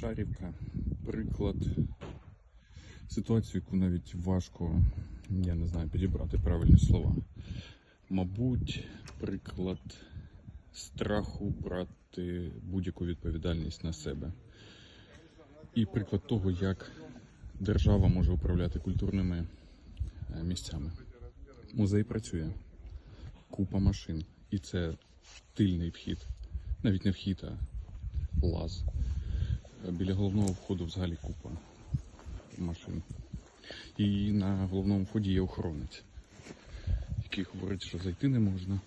Шарівка. Приклад ситуації, яку навіть важко, я не знаю, підібрати правильні слова. Мабуть, приклад страху брати будь-яку відповідальність на себе. І приклад того, як держава може управляти культурними е, місцями. Музей працює, купа машин. І це тильний вхід. Навіть не вхід, а лаз. Біля головного входу взагалі купа машин. І на головному вході є охоронець, який говорить, що зайти не можна.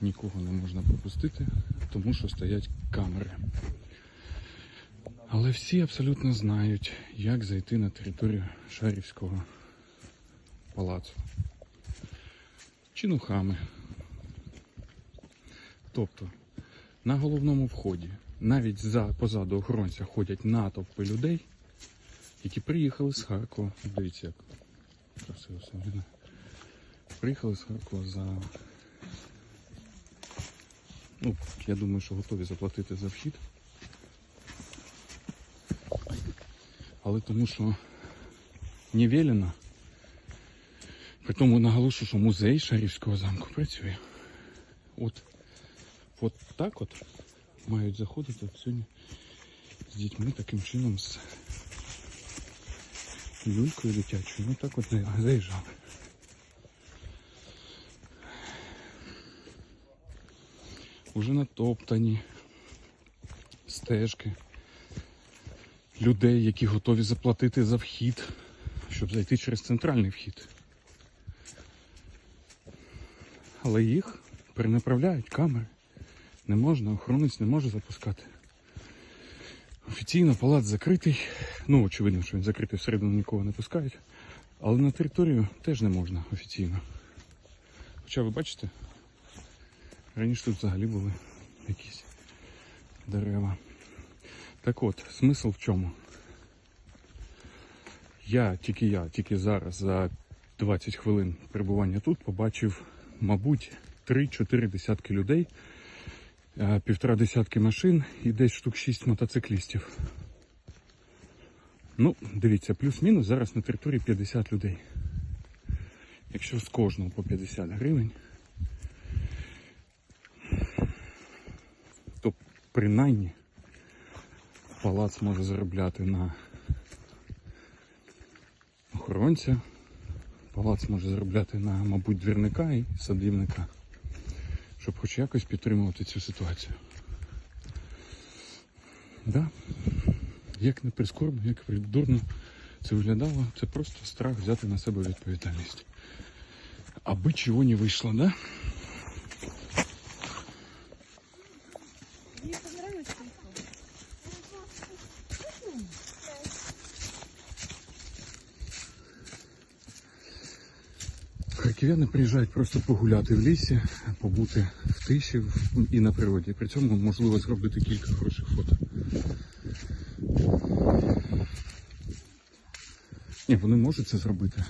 Нікого не можна пропустити, тому що стоять камери. Але всі абсолютно знають, як зайти на територію Шарівського палацу. Чинухами. Тобто на головному вході, навіть за позаду охоронця ходять натовпи людей, які приїхали з Харкова. Дивіться, як красиво все. Приїхали з Харкова за. Ну, я думаю, що готові заплатити за вхід. Але тому що не велено. При тому наголошую, що музей Шарівського замку працює. От, от так от мають заходити от сьогодні з дітьми таким чином з люлькою дитячою. Ну так от заїжджали. Уже натоптані стежки людей, які готові заплатити за вхід, щоб зайти через центральний вхід. Але їх перенаправляють камери. Не можна, охоронець не може запускати. Офіційно палац закритий. Ну, очевидно, що він закритий, всередину нікого не пускають. Але на територію теж не можна офіційно. Хоча ви бачите, раніше тут взагалі були якісь дерева. Так от, смисл в чому? Я, тільки я, тільки зараз за 20 хвилин перебування тут побачив, мабуть, 3-4 десятки людей, півтора десятки машин і десь штук 6 мотоциклістів. Ну, дивіться, плюс-мінус зараз на території 50 людей. Якщо з кожного по 50 гривень, то принаймні палац може заробляти на охоронця, палац може заробляти на, мабуть, двірника і садівника, щоб хоч якось підтримувати цю ситуацію. Да. Як не прискорбно, як придурно це виглядало, це просто страх взяти на себе відповідальність. Аби чого не вийшло, да? Мне понравилось Харків'яни приїжджають просто погуляти в лісі, побути в тиші і на природі. При цьому можливо зробити кілька хороших фото. Ні, вони можуть це зробити.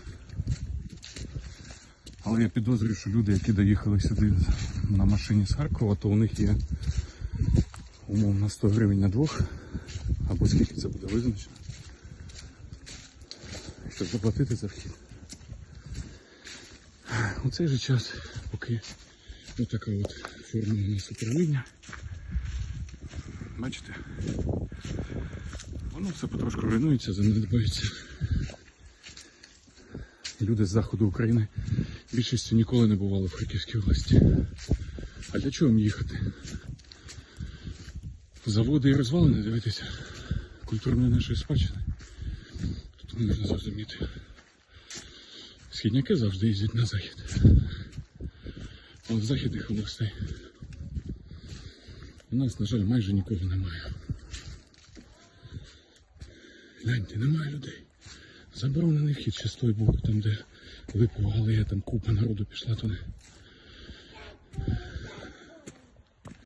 Але я підозрюю, що люди, які доїхали сюди на машині з Харкова, то у них є умовно 100 гривень на двох, або скільки це буде визначено, щоб заплатити за вхід. У цей же час, поки отака от форма у нас управління. Бачите? Воно все потрошку руйнується, занедбається. Люди з заходу України більшістю ніколи не бували в Харківській області. А для чого їм їхати? Заводи і розвалини дивитися культурної нашої спадщини. Тут можна зрозуміти. Східняки завжди їздять на захід. Але в західних областей у нас, на жаль, майже нікого немає. Гляньте, немає людей. Заборонений вхід ще з той там, де липова алея, там купа народу пішла туди.